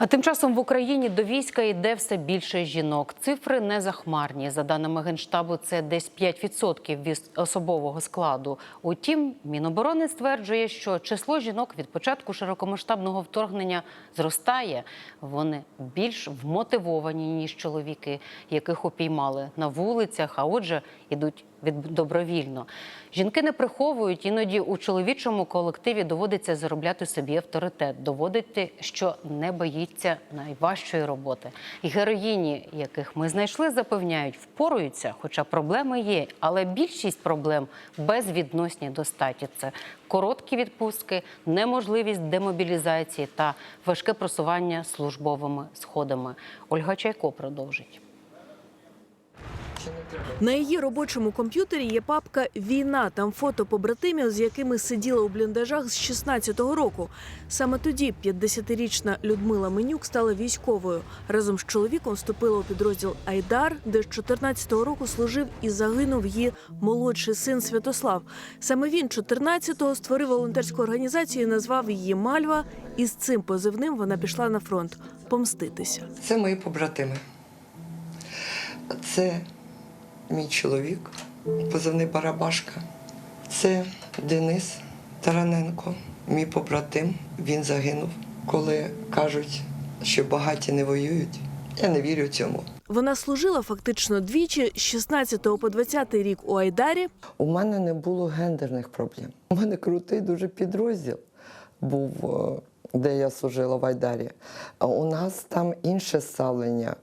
А тим часом в Україні до війська йде все більше жінок. Цифри не захмарні. За даними генштабу, це десь 5% від особового складу. Утім, Міноборони стверджує, що число жінок від початку широкомасштабного вторгнення зростає. Вони більш вмотивовані ніж чоловіки, яких упіймали на вулицях, а отже, ідуть від добровільно. Жінки не приховують, іноді у чоловічому колективі доводиться заробляти собі авторитет, доводити, що не боїться найважчої роботи. І героїні, яких ми знайшли, запевняють, впоруються, хоча проблеми є. Але більшість проблем безвідносні до статі. Це короткі відпустки, неможливість демобілізації та важке просування службовими сходами. Ольга Чайко продовжить. На її робочому комп'ютері є папка Війна. Там фото побратимів, з якими сиділа у бліндажах з 16-го року. Саме тоді 50-річна Людмила Менюк стала військовою. Разом з чоловіком вступила у підрозділ Айдар, де з 14-го року служив і загинув її молодший син Святослав. Саме він 14-го створив волонтерську організацію і назвав її Мальва. І з цим позивним вона пішла на фронт помститися. Це мої побратими. Це мій чоловік, позивний Барабашка. Це Денис Тараненко, мій побратим. Він загинув. Коли кажуть, що багаті не воюють, я не вірю цьому. Вона служила фактично двічі з 16 по 20 рік у Айдарі. У мене не було гендерних проблем. У мене крутий дуже підрозділ був, е, де я служила в Айдарі. А у нас там інше ставлення.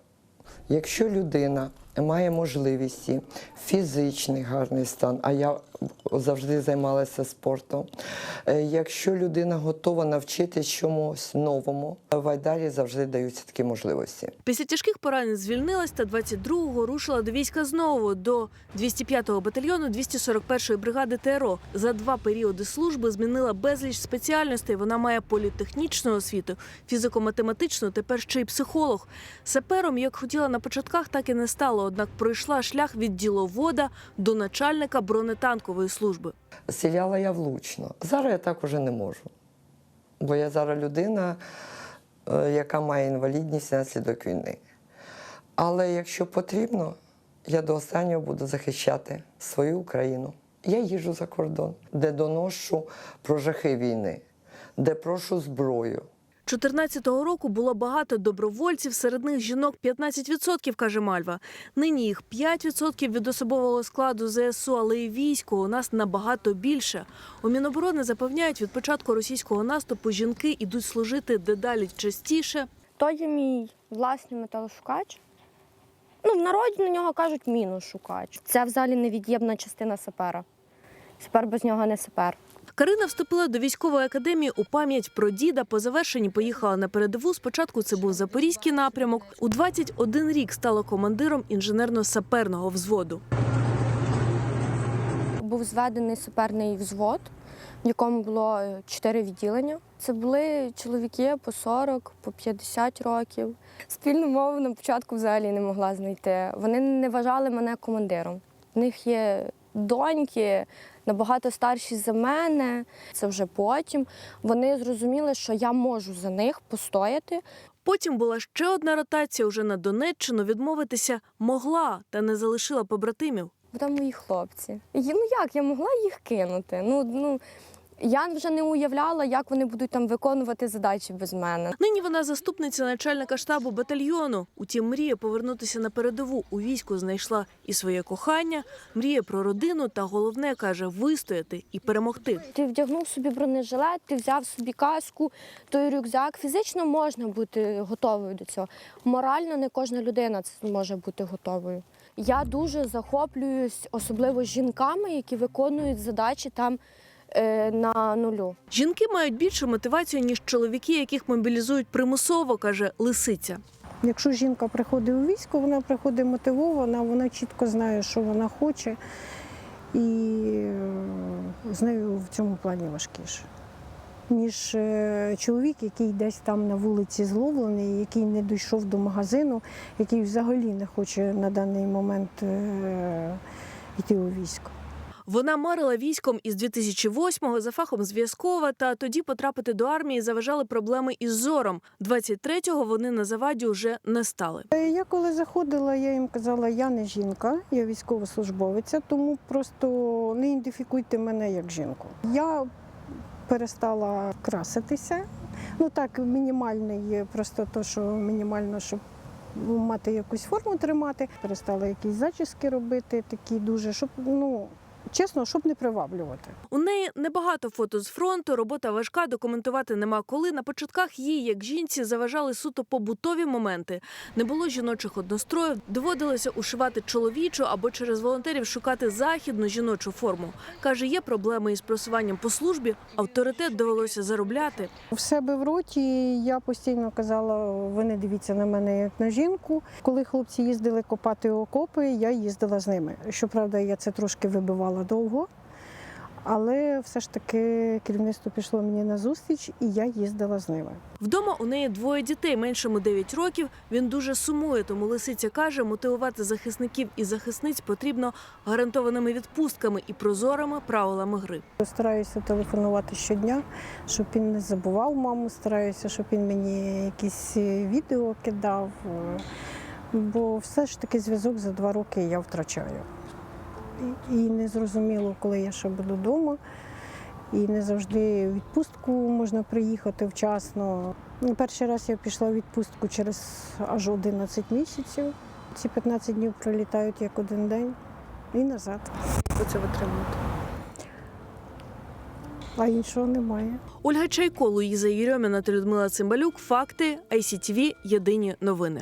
Якщо людина має можливості, фізичний гарний стан, а я завжди займалася спортом. е, Якщо людина готова навчитись чомусь новому, в Айдарі завжди даються такі можливості. Після тяжких поранень звільнилась та 22-го рушила до війська знову до 205-го батальйону 241-ї бригади ТРО. За два періоди служби змінила безліч спеціальностей. Вона має політехнічну освіту, фізико-математичну, тепер ще й психолог. Сапером, як хотіла на початках, так і не стало. Однак пройшла шлях від діловода до начальника бронетанкової служби. Стріляла я влучно. Зараз я так уже не можу. Бо я зараз людина, е, яка має інвалідність внаслідок війни. Але якщо потрібно, я до останнього буду захищати свою Україну. Я їжджу за кордон, де доношу про жахи війни, де прошу зброю. 14-го року було багато добровольців, серед них жінок 15%, каже Мальва. Нині їх 5% від особового складу ЗСУ, але і військо у нас набагато більше. У Міноборони запевняють, від початку російського наступу жінки йдуть служити дедалі частіше. То є мій власний металошукач. Ну, в народі на нього кажуть міношукач. Це взагалі невід'ємна частина сапера. Сапер без нього не сапер. Карина вступила до військової академії у пам'ять про діда. По завершенні поїхала на передову. Спочатку це був запорізький напрямок. У 21 рік стала командиром інженерно-саперного взводу. Був зведений саперний взвод, в якому було е, чотири відділення. Це були чоловіки по 40, по 50 років. Спільну мову на початку взагалі не могла знайти. Вони не вважали мене командиром. У них є доньки, набагато старші за мене. Це вже потім. Вони зрозуміли, що я можу за них постояти. Потім була ще одна ротація уже на Донеччину. Відмовитися могла та не залишила побратимів. Бо там мої хлопці. І, ну як я могла їх кинути? Ну, ну я вже не уявляла, як вони будуть там виконувати задачі без мене. Нині вона заступниця начальника штабу батальйону. Утім, мріє повернутися на передову. У війську знайшла і своє кохання, мріє про родину та головне каже вистояти і перемогти. Ти вдягнув собі бронежилет, ти взяв собі каску, той рюкзак. Фізично можна бути готовою до цього. Морально не кожна людина це може бути готовою. Я дуже захоплююсь, особливо жінками, які виконують задачі там на нулю. Жінки мають більшу мотивацію ніж чоловіки, яких мобілізують примусово, каже Лисиця. Якщо жінка приходить у військо, вона приходить мотивована, вона чітко знає, що вона хоче, і е, з нею в цьому плані важкіше. Ніж е, чоловік, який десь там на вулиці зловлений, який не дійшов до магазину, який взагалі не хоче на даний момент е, йти у військо. Вона марила військом із 2008-го за фахом зв'язкова, та тоді потрапити до армії заважали проблеми із зором. 23-го вони на заваді вже не стали. Е, Я коли заходила, я їм казала, я не жінка, я військовослужбовиця, тому просто не ідентифікуйте мене як жінку. Я перестала краситися. Ну так, мінімальний, просто то, що мінімально, щоб мати якусь форму тримати. Перестала якісь зачіски робити, такі дуже, щоб ну чесно, щоб не приваблювати. У неї небагато фото з фронту, робота важка, документувати нема коли. На початках їй, як жінці, заважали суто побутові моменти. Не було жіночих одностроїв, доводилося ушивати чоловічу або через волонтерів шукати західну жіночу форму. Каже, є проблеми із просуванням по службі, авторитет довелося заробляти. В себе в роті я постійно казала, ви не дивіться на мене як на жінку. Коли хлопці їздили копати окопи, я їздила з ними. Щоправда, я це трошки вибивала довго, але все ж таки керівництво пішло мені на зустріч, і я їздила з ними. Вдома у неї двоє дітей, меншому 9 років. Він дуже сумує, тому лисиця каже, мотивувати захисників і захисниць потрібно гарантованими відпустками і прозорими правилами гри. Стараюся телефонувати щодня, щоб він не забував маму. Стараюся, щоб він мені якісь відео кидав. Бо все ж таки зв'язок за два роки я втрачаю. І- не зрозуміло, коли я ще буду вдома. І не завжди відпустку можна приїхати вчасно. Ну, Перший раз я пішла в відпустку через аж 11 місяців. Ці 15 днів пролітають як один день і назад. Оце витримувати. А іншого немає. Ольга Чайко, Луїза Єрьоміна та Людмила Цимбалюк. Факти ICTV. Єдині новини.